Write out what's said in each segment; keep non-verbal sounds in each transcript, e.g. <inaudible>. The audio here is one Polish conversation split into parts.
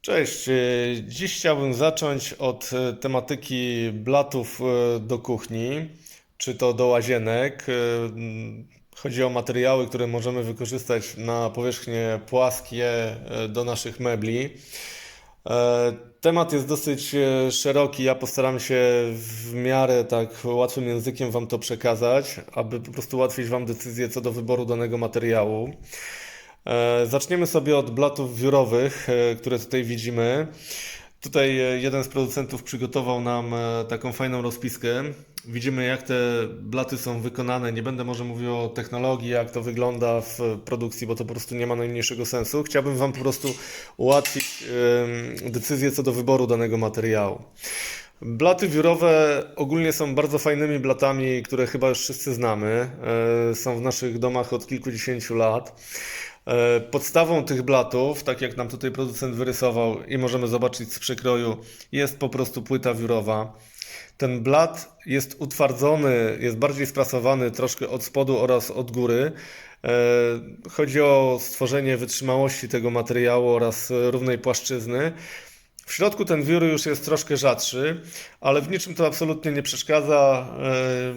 Cześć. e, Dziś chciałbym zacząć od e, tematyki blatów e, do kuchni, czy to do łazienek. Mm, Chodzi o materiały, które możemy wykorzystać na powierzchnie płaskie do naszych mebli. Temat jest dosyć szeroki. Ja postaram się w miarę tak łatwym językiem Wam to przekazać, aby po prostu ułatwić Wam decyzję co do wyboru danego materiału. E, Zaczniemy sobie od blatów wiórowych, e, które tutaj widzimy. Tutaj e, jeden z producentów przygotował nam taką fajną rozpiskę. Widzimy, jak te blaty są wykonane. Nie będę może mówił o technologii, jak to wygląda w produkcji, bo to po prostu nie ma najmniejszego sensu. Chciałbym Wam po prostu ułatwić decyzję co do wyboru danego materiału. Blaty wiórowe ogólnie są bardzo fajnymi blatami, które chyba już wszyscy znamy. Są w naszych domach od kilkudziesięciu lat. E, Podstawą tych blatów, tak jak nam tutaj producent wyrysował i możemy zobaczyć z przekroju, jest po prostu płyta wiórowa. Ten blat jest utwardzony, jest bardziej sprasowany troszkę od spodu oraz od góry. E, Chodzi o stworzenie wytrzymałości tego materiału oraz równej płaszczyzny. W środku ten wiór już jest troszkę rzadszy, ale w niczym to absolutnie nie przeszkadza. E,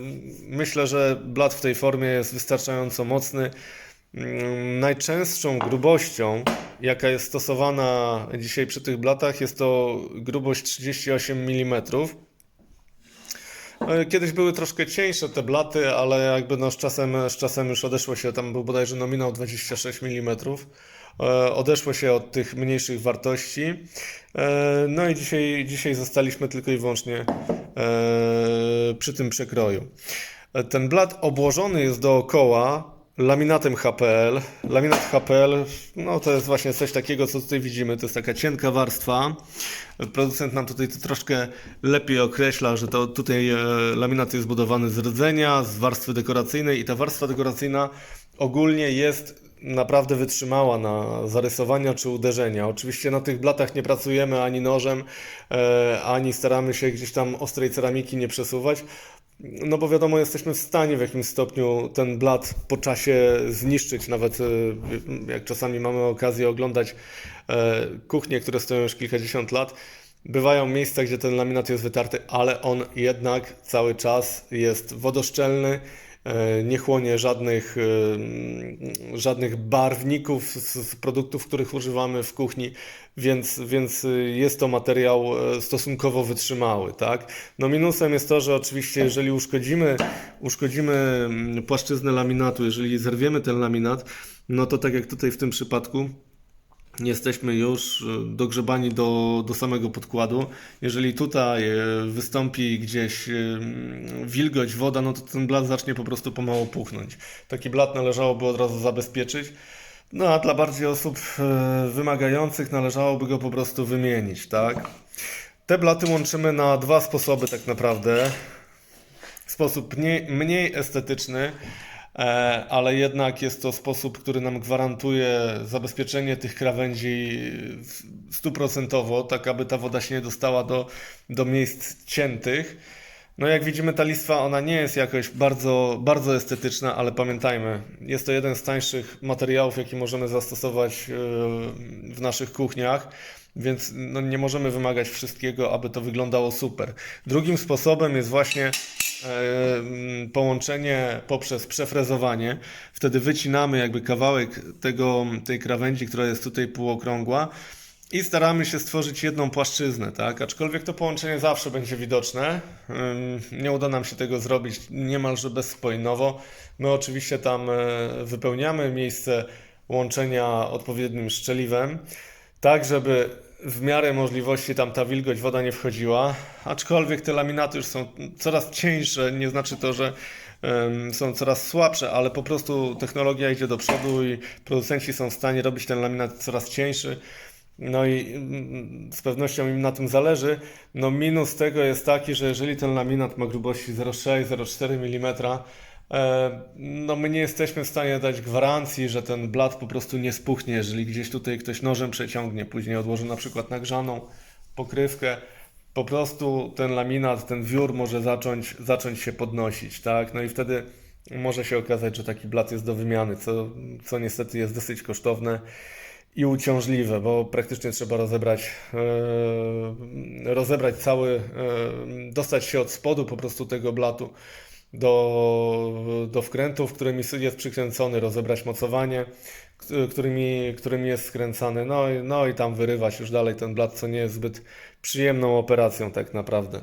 Myślę, że blat w tej formie jest wystarczająco mocny. Mm, Najczęstszą grubością, jaka jest stosowana dzisiaj przy tych blatach, jest to grubość 38 mm. E, Kiedyś były troszkę cieńsze te blaty, ale jakby no z czasem, z czasem już odeszło się, tam był bodajże nominał 26 mm. Odeszło się od tych mniejszych wartości. E, No i dzisiaj, dzisiaj zostaliśmy tylko i wyłącznie e, przy tym przekroju. E, Ten blat obłożony jest dookoła laminatem HPL. Laminat HPL, no to jest właśnie coś takiego, co tutaj widzimy. To jest taka cienka warstwa. Producent nam tutaj to troszkę lepiej określa, że to tutaj e, laminat jest zbudowany z rdzenia, z warstwy dekoracyjnej i ta warstwa dekoracyjna ogólnie jest naprawdę wytrzymała na zarysowania czy uderzenia. Oczywiście na tych blatach nie pracujemy ani nożem, e, ani staramy się gdzieś tam ostrej ceramiki nie przesuwać. No bo wiadomo, jesteśmy w stanie w jakimś stopniu ten blat po czasie zniszczyć, nawet e, jak czasami mamy okazję oglądać e, kuchnie, które stoją już kilkadziesiąt lat. Bywają miejsca, gdzie ten laminat jest wytarty, ale on jednak cały czas jest wodoszczelny, nie chłonie żadnych, e, żadnych barwników z, produktów, których używamy w kuchni, więc, więc jest to materiał e, stosunkowo wytrzymały, tak? No minusem jest to, że oczywiście jeżeli uszkodzimy, uszkodzimy płaszczyznę laminatu, jeżeli zerwiemy ten laminat, no to tak jak tutaj w tym przypadku, jesteśmy już e, dogrzebani do, do samego podkładu. Jeżeli tutaj e, wystąpi gdzieś e, wilgoć, woda, no to ten blat zacznie po prostu pomału puchnąć. Taki blat należałoby od razu zabezpieczyć. No a dla bardziej osób wymagających należałoby go po prostu wymienić, tak? Te blaty łączymy na dwa sposoby tak naprawdę. Sposób mniej, mniej estetyczny, ale jednak jest to sposób, który nam gwarantuje zabezpieczenie tych krawędzi stuprocentowo, tak aby ta woda się nie dostała do, do miejsc ciętych. No jak widzimy, ta listwa ona nie jest jakoś bardzo, bardzo estetyczna, ale pamiętajmy, jest to jeden z tańszych materiałów, jaki możemy zastosować e, w naszych kuchniach, więc no, nie możemy wymagać wszystkiego, aby to wyglądało super. Drugim sposobem jest właśnie e, połączenie poprzez przefrezowanie. Wtedy wycinamy jakby kawałek tego, tej krawędzi, która jest tutaj półokrągła. I staramy się stworzyć jedną płaszczyznę, tak? Aczkolwiek to połączenie zawsze będzie widoczne. Nie uda nam się tego zrobić niemalże bezspojnowo. My oczywiście tam e, wypełniamy miejsce łączenia odpowiednim szczeliwem, tak żeby w miarę możliwości tam ta wilgoć, woda nie wchodziła. Aczkolwiek te laminaty już są coraz cieńsze, nie znaczy to, że są coraz słabsze, ale po prostu technologia idzie do przodu i producenci są w stanie robić ten laminat coraz cieńszy. No i mm, z pewnością im na tym zależy. No minus tego jest taki, że jeżeli ten laminat ma grubości 0,6-0,4 mm, no my nie jesteśmy w stanie dać gwarancji, że ten blat po prostu nie spuchnie, jeżeli gdzieś tutaj ktoś nożem przeciągnie, później odłoży na przykład nagrzaną pokrywkę, po prostu ten laminat, ten wiór może zacząć, zacząć się podnosić, tak? No i wtedy może się okazać, że taki blat jest do wymiany, co, co niestety jest dosyć kosztowne. i uciążliwe, bo praktycznie trzeba rozebrać, e, rozebrać cały, e, dostać się od spodu po prostu tego blatu do, do wkrętów, którymi jest przykręcony, rozebrać mocowanie, którymi, którymi jest skręcany, no, no i tam wyrywać już dalej ten blat, co nie jest zbyt przyjemną operacją tak naprawdę.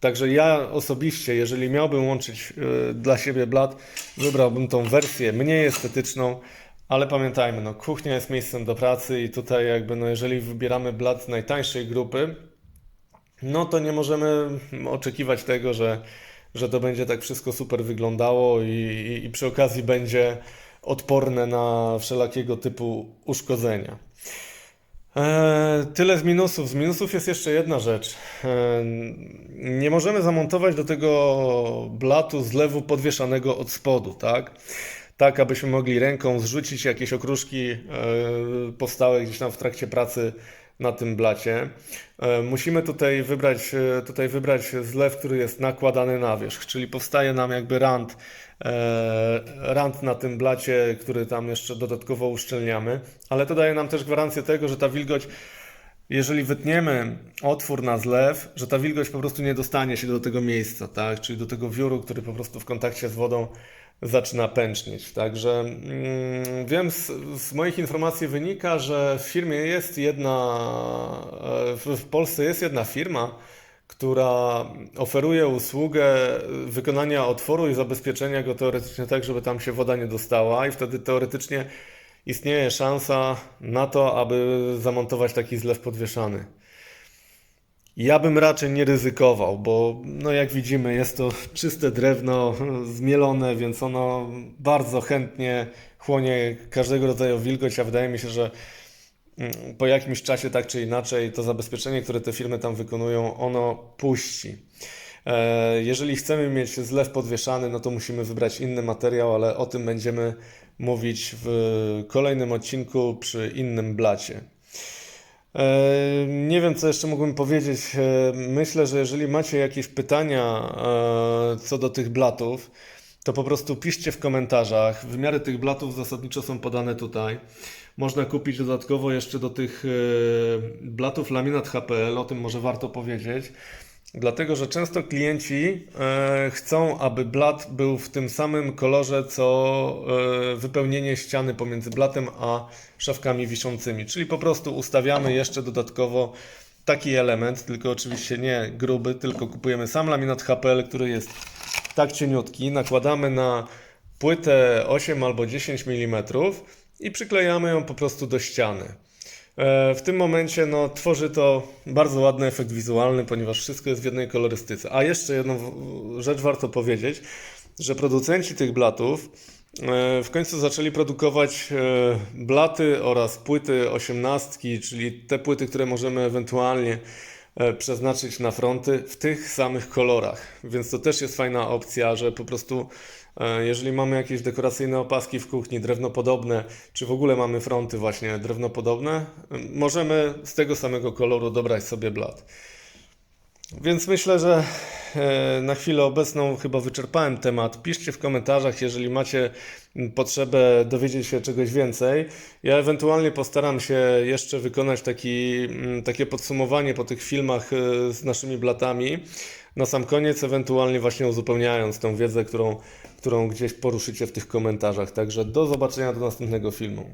Także ja osobiście, jeżeli miałbym łączyć y, dla siebie blat, wybrałbym tą wersję mniej estetyczną, ale pamiętajmy, no kuchnia jest miejscem do pracy i tutaj jakby no jeżeli wybieramy blat najtańszej grupy, no to nie możemy oczekiwać tego, że, że to będzie tak wszystko super wyglądało i, i, i przy okazji będzie odporne na wszelakiego typu uszkodzenia. E, tyle z minusów. Z minusów jest jeszcze jedna rzecz. E, nie możemy zamontować do tego blatu zlewu podwieszanego od spodu, tak? Tak, abyśmy mogli ręką zrzucić jakieś okruszki e, powstałe gdzieś tam w trakcie pracy na tym blacie. E, musimy tutaj wybrać, e, tutaj wybrać zlew, który jest nakładany na wierzch, czyli powstaje nam jakby rand, e, rand na tym blacie, który tam jeszcze dodatkowo uszczelniamy, ale to daje nam też gwarancję tego, że ta wilgoć jeżeli wytniemy otwór na zlew, że ta wilgoć po prostu nie dostanie się do tego miejsca, tak? Czyli do tego wióru, który po prostu w kontakcie z wodą zaczyna pęcznieć. Także mm, wiem, z, z moich informacji wynika, że w firmie jest jedna, e, w, w Polsce jest jedna firma, która oferuje usługę wykonania otworu i zabezpieczenia go teoretycznie tak, żeby tam się woda nie dostała, i wtedy teoretycznie istnieje szansa na to, aby zamontować taki zlew podwieszany. Ja bym raczej nie ryzykował, bo no jak widzimy jest to czyste drewno <laughs> zmielone, więc ono bardzo chętnie chłonie każdego rodzaju wilgoć, a wydaje mi się, że mm, po jakimś czasie tak czy inaczej to zabezpieczenie, które te firmy tam wykonują, ono puści. E, Jeżeli chcemy mieć zlew podwieszany, no to musimy wybrać inny materiał, ale o tym będziemy mówić w kolejnym odcinku przy innym blacie. E, Nie wiem, co jeszcze mógłbym powiedzieć. E, Myślę, że jeżeli macie jakieś pytania co do tych blatów, to po prostu piszcie w komentarzach. Wymiary tych blatów zasadniczo są podane tutaj. Można kupić dodatkowo jeszcze do tych blatów laminat HPL, o tym może warto powiedzieć. Dlatego, że często klienci e, chcą, aby blat był w tym samym kolorze, co e, wypełnienie ściany pomiędzy blatem a szafkami wiszącymi. Czyli po prostu ustawiamy jeszcze dodatkowo taki element, tylko oczywiście nie gruby, tylko kupujemy sam laminat HPL, który jest tak cieniutki, nakładamy na płytę 8 albo 10 mm i przyklejamy ją po prostu do ściany. E, W tym momencie no, tworzy to bardzo ładny efekt wizualny, ponieważ wszystko jest w jednej kolorystyce. A jeszcze jedną rzecz warto powiedzieć, że producenci tych blatów e, w końcu zaczęli produkować e, blaty oraz płyty osiemnastki, czyli te płyty, które możemy ewentualnie przeznaczyć na fronty w tych samych kolorach. Więc to też jest fajna opcja, że po prostu jeżeli mamy jakieś dekoracyjne opaski w kuchni, drewnopodobne, czy w ogóle mamy fronty właśnie drewnopodobne, e, możemy z tego samego koloru dobrać sobie blat. Więc myślę, że e, na chwilę obecną chyba wyczerpałem temat. Piszcie w komentarzach, jeżeli macie potrzebę dowiedzieć się czegoś więcej. Ja ewentualnie postaram się jeszcze wykonać taki, takie podsumowanie po tych filmach e, z naszymi blatami. Na sam koniec, ewentualnie właśnie uzupełniając tą wiedzę, którą, którą gdzieś poruszycie w tych komentarzach. Także do zobaczenia do następnego filmu.